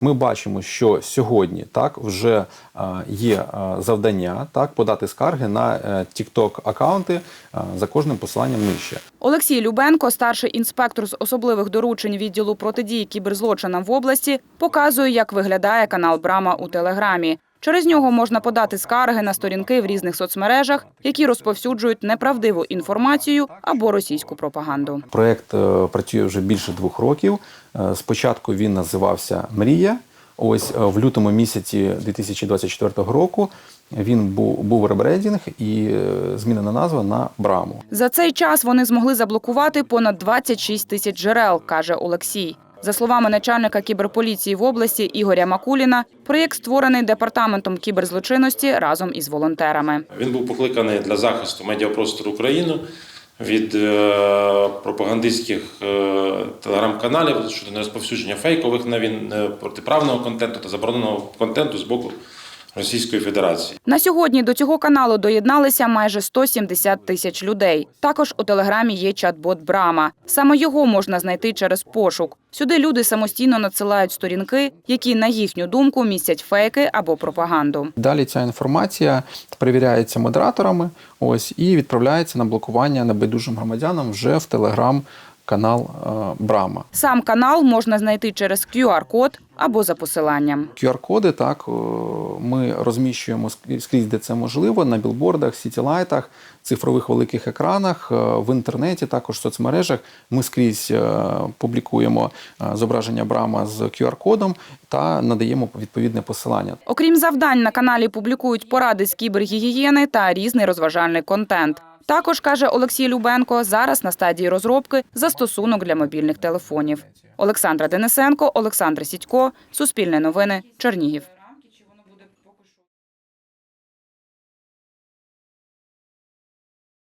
Ми бачимо, що сьогодні так вже е, є е, завдання так подати скарги на Тікток TikTok акаунти е, за кожним посиланням нижче. Олексій Любенко, старший інспектор з особливих доручень відділу протидії кіберзлочинам в області, показує, як виглядає канал Брама у Телеграмі. Через нього можна подати скарги на сторінки в різних соцмережах, які розповсюджують неправдиву інформацію або російську пропаганду. Проект е, працює вже більше двох років. Е, Спочатку він називався Мрія. Ось е, в лютому місяці 2024 року він був, був ребрендінг і змінена назва на Браму. За цей час вони змогли заблокувати понад 26 тисяч джерел, каже Олексій. За словами начальника кіберполіції в області Ігоря Макуліна, проєкт створений департаментом кіберзлочинності разом із волонтерами. Він був покликаний для захисту медіапростору України від е, пропагандистських е, телеграм-каналів щодо нерозповсюдження фейкових новин, е, протиправного контенту та забороненого контенту з боку Російської Федерації. На сьогодні до цього каналу доєдналися майже 170 тисяч людей. Також у телеграмі є чат-бот Брама. Саме його можна знайти через пошук. Сюди люди самостійно надсилають сторінки, які, на їхню думку, містять фейки або пропаганду. Далі ця інформація перевіряється модераторами. Ось і відправляється на блокування небайдужим громадянам вже в телеграм канал е, Брама. Сам канал можна знайти через QR-код або за посиланням. QR-коди так ми розміщуємо скрізь, де це можливо, на білбордах, сітілайтах, цифрових великих екранах, е, в інтернеті, також в соцмережах. Ми скрізь е, публікуємо зображення Брама з QR-кодом та надаємо відповідне посилання. Окрім завдань, на каналі публікують поради з кібергігієни та різний розважальний контент. Також каже Олексій Любенко, зараз на стадії розробки застосунок для мобільних телефонів. Олександра Денисенко, Олександр Сідько, Суспільне новини, Чернігів.